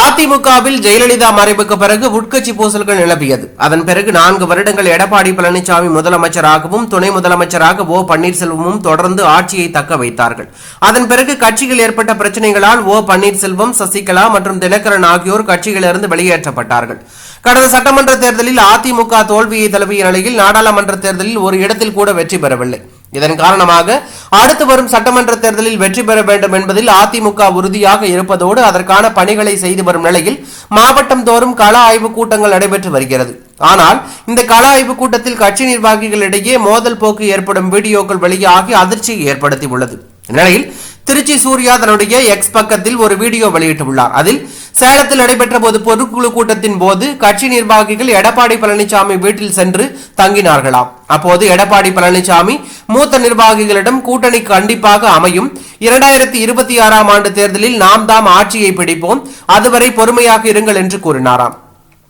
அதிமுகவில் ஜெயலலிதா மறைவுக்கு பிறகு உட்கட்சி பூசல்கள் நிலவியது. அதன் பிறகு நான்கு வருடங்கள் எடப்பாடி பழனிசாமி முதலமைச்சராகவும் துணை முதலமைச்சராக ஓ பன்னீர்செல்வமும் தொடர்ந்து ஆட்சியை தக்க வைத்தார்கள். அதன் பிறகு கட்சியில் ஏற்பட்ட பிரச்சனைகளால் ஓ பன்னீர்செல்வம் சசிகலா மற்றும் தினகரன் ஆகியோர் கட்சியிலிருந்து வெளியேற்றப்பட்டார்கள். கடந்த சட்டமன்ற தேர்தலில் அதிமுக தோல்வியை தழுவிய நிலையில் நாடாளுமன்ற தேர்தலில் ஒரு இடத்தில் கூட வெற்றி பெறவில்லை. இதன் காரணமாக அடுத்து வரும் சட்டமன்ற தேர்தலில் வெற்றி பெற வேண்டும் என்பதில் அதிமுக உறுதியாக இருப்பதோடு அதற்கான பணிகளை செய்து வரும் நிலையில் மாவட்டம் தோறும் கள ஆய்வு கூட்டங்கள் நடைபெற்று வருகிறது. ஆனால் இந்த கள ஆய்வு கூட்டத்தில் கட்சி நிர்வாகிகளிடையே மோதல் போக்கு ஏற்படும் வீடியோக்கள் வெளியாகி அதிர்ச்சியை ஏற்படுத்தியுள்ளது. இந்நிலையில் திருச்சி சூர்யா தன்னுடைய எக்ஸ் பக்கத்தில் ஒரு வீடியோ வெளியிட்டுள்ளார். அதில் சேலத்தில் நடைபெற்ற போது பொதுக்குழு கூட்டத்தின் போது கட்சி நிர்வாகிகள் எடப்பாடி பழனிசாமி வீட்டில் சென்று தங்கினார்களாம். அப்போது எடப்பாடி பழனிசாமி மூத்த நிர்வாகிகளிடம் கூட்டணி கண்டிப்பாக அமையும். இரண்டாயிரத்தி இருபத்தி ஆறாம் ஆண்டு தேர்தலில் நாம் தாம் ஆட்சியை பிடிப்போம். அதுவரை பொறுமையாக இருங்கள் என்று கூறினாராம்.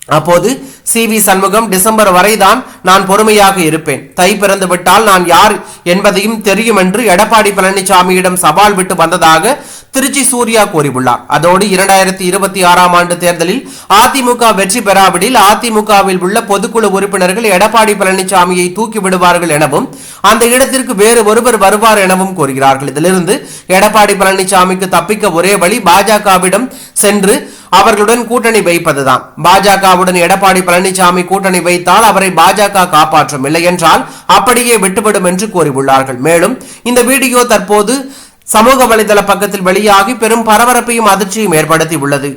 அப்போது சி வி சண்முகம் டிசம்பர் வரைதான் நான் பொறுமையாக இருப்பேன். தை பிறந்து விட்டால் நான் யார் என்பதையும் தெரியும் என்று எடப்பாடி பழனிசாமியிடம் சவால் விட்டு வந்ததாக திருச்சி சூர்யா கூறியுள்ளார். அதோடு இரண்டாயிரத்தி இருபத்தி ஆறாம் ஆண்டு தேர்தலில் அதிமுக வெற்றி பெறாவிடில் அதிமுகவில் உள்ள பொதுக்குழு உறுப்பினர்கள் எடப்பாடி பழனிசாமியை தூக்கி விடுவார்கள் எனவும் அந்த இடத்திற்கு வேறு ஒருவர் வருவார் எனவும் கூறுகிறார்கள். இதிலிருந்து எடப்பாடி பழனிசாமிக்கு தப்பிக்க ஒரே வழி பாஜகவிடம் சென்று அவர்களுடன் கூட்டணி வைப்பதுதான். பாஜகவுடன் எடப்பாடி பழனிசாமி கூட்டணி வைத்தால் அவரை பாஜக காப்பாற்றும் இல்லை என்றால் அப்படியே விட்டுவிடும் என்று கூறியுள்ளார்கள். மேலும் இந்த வீடியோ தற்போது சமூக வலைதள பக்கத்தில் வெளியாகி பெரும் பரபரப்பையும் அதிர்ச்சியும் ஏற்படுத்தி உள்ளது